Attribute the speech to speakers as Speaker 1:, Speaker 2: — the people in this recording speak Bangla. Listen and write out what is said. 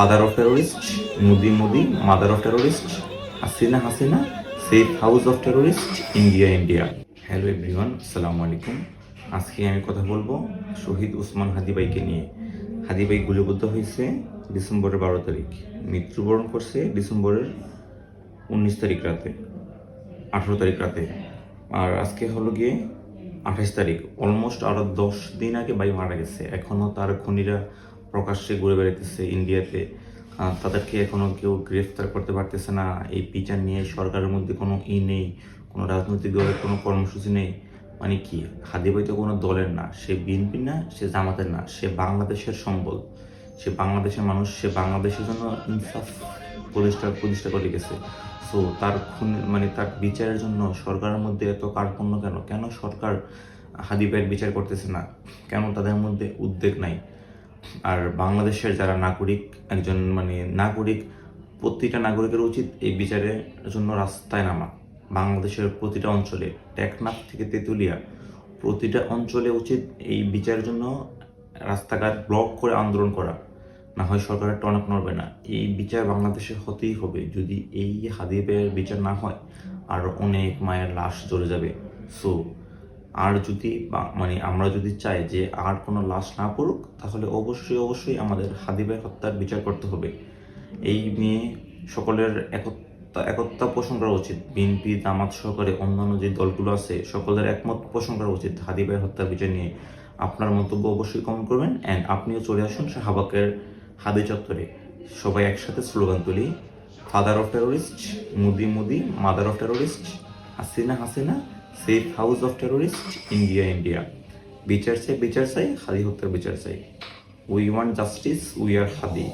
Speaker 1: Father of terrorist Modi Modi mother of terrorist Hasina Hasina safe house of terrorist India India hello everyone আসসালামু আলাইকুম আজকে আমি কথা বলব শহীদ উসমান হাদিবাইকে নিয়ে। হাদিবাই গুলিবদ্ধ হয়েছে ডিসেম্বরের বারো তারিখ। মৃত্যুবরণ করছে ডিসেম্বরের উনিশ তারিখ রাতে, আঠেরো তারিখ রাতে। আর আজকে হলো গিয়ে আঠাশ তারিখ। অলমোস্ট আরও দশ দিন আগে ভাই মারা গেছে। এখনও তার খুনিরা প্রকাশ্যে ঘুরে বেড়াইতেছে ইন্ডিয়াতে তাদেরকে এখনও কেউ গ্রেফতার করতে পারতেছে না। এই বিচার নিয়ে সরকারের মধ্যে কোনো ই নেই, কোনো রাজনৈতিক দলের কোনো কর্মসূচি নেই। মানে কি হাদিবাই তো কোনো দলের না, সে বিএনপি না, সে জামাতের না, সে বাংলাদেশের সম্বল। সে বাংলাদেশের মানুষ, সে বাংলাদেশের জন্য ইনসাফ প্রতিষ্ঠা প্রতিষ্ঠা করে গেছে। সো তার খুন মানে তার বিচারের জন্য সরকারের মধ্যে এত কার্পণ্য কেন? কেন সরকার হাদিবাইয়ের বিচার করতেছে না? কেন তাদের মধ্যে উদ্বেগ নাই? আর বাংলাদেশের যারা নাগরিক, একজন মানে নাগরিক, প্রতিটা নাগরিকের উচিত এই বিচারের জন্য রাস্তায় নামা। বাংলাদেশের প্রতিটা অঞ্চলে, টেকনাফ থেকে তেঁতুলিয়া, প্রতিটা অঞ্চলে উচিত এই বিচারের জন্য রাস্তাঘাট ব্লক করে আন্দোলন করা। না হয় সরকারের টনক নড়বে না। এই বিচার বাংলাদেশে হতেই হবে। যদি এই হাদিবের বিচার না হয়, আর অনেক মায়ের লাশ জ্বলে যাবে। সো আর যদি মানে আমরা যদি চাই যে আর কোনো লাশ না পড়ুক, তাহলে অবশ্যই অবশ্যই আমাদের হাদিবের হত্যার বিচার করতে হবে। এই নিয়ে সকলের একতা পোষণ করা উচিত। বিএনপি জামাত সহকারে অন্যান্য যে দলগুলো আছে, সকলের একমত পোষণ করা উচিত হাদিবের হত্যার বিচার নিয়ে। আপনার মন্তব্য অবশ্যই কমেন্ট করবেন অ্যান্ড আপনিও চলে আসুন শাহবাগের হাদি চত্বরে। সবাই একসাথে স্লোগান তুলি father of terrorist Modi Modi mother of terrorist Hasina Hasina. Safe house of terrorist India India বিচার চাই বিচার চাই খাদি হত্যার বিচার চাই we want justice we are Hadi